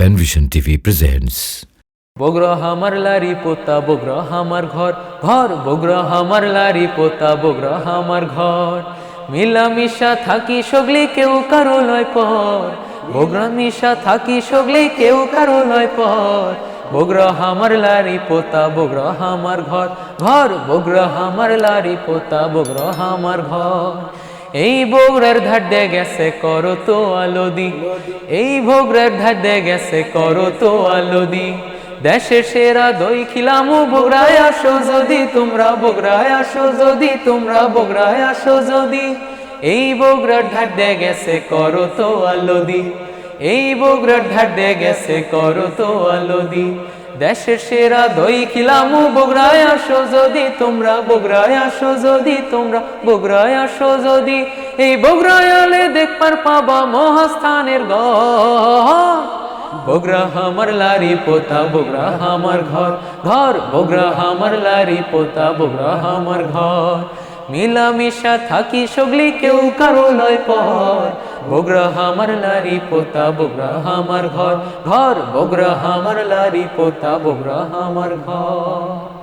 Penvision TV presents Bogra হামার লারি পোতা বগরা হামার ঘর ঘর বগরা হামার লারি পোতা বগরা হামার ঘর মিলামিশা থাকি সগলি কেউ কারও লয় পর বগরা মিশা থাকি সগলি কেউ কারও লয় পর বগরা হামার লারি পোতা বগরা হামার ঘর ঘর বগরা হামার লারি পোতা বগরা হামার ঘর এই বগরার ধার দে গেছে, করো তো আলোদি এই বগরার ধার দে গেছে, করো তো আলোদি দেশের সেরা দই খিলামু বগরায় আসো যদি তোমরা বগরায় আসো যদি তোমরা বগরায় আসো যদি। এই বগরার ধার দে গেছে, করো তো আলোদি এই বগরার ধার দে গেছে, করো তো আলোদি দেশের সেরা দই খিলামু বগরায় আসো যদি তোমরা বগরায় আসো যদি তোমরা বগরায় আসো যদি। এই বগরায় দেখবার পাবা মহাস্থানের গ বগরা হামার লারি পোতা বগরা হামার ঘর। ঘর বগরা হামার লারি পোতা বগরা হামার ঘর। মিলামিশা থাকি সগলি কেউ কারও লয় পর। বগরা হামার লারি পোতা, বগরা হামার ঘর। ঘর, বগরা হামার লারি পোতা, বগরা হামার ঘর।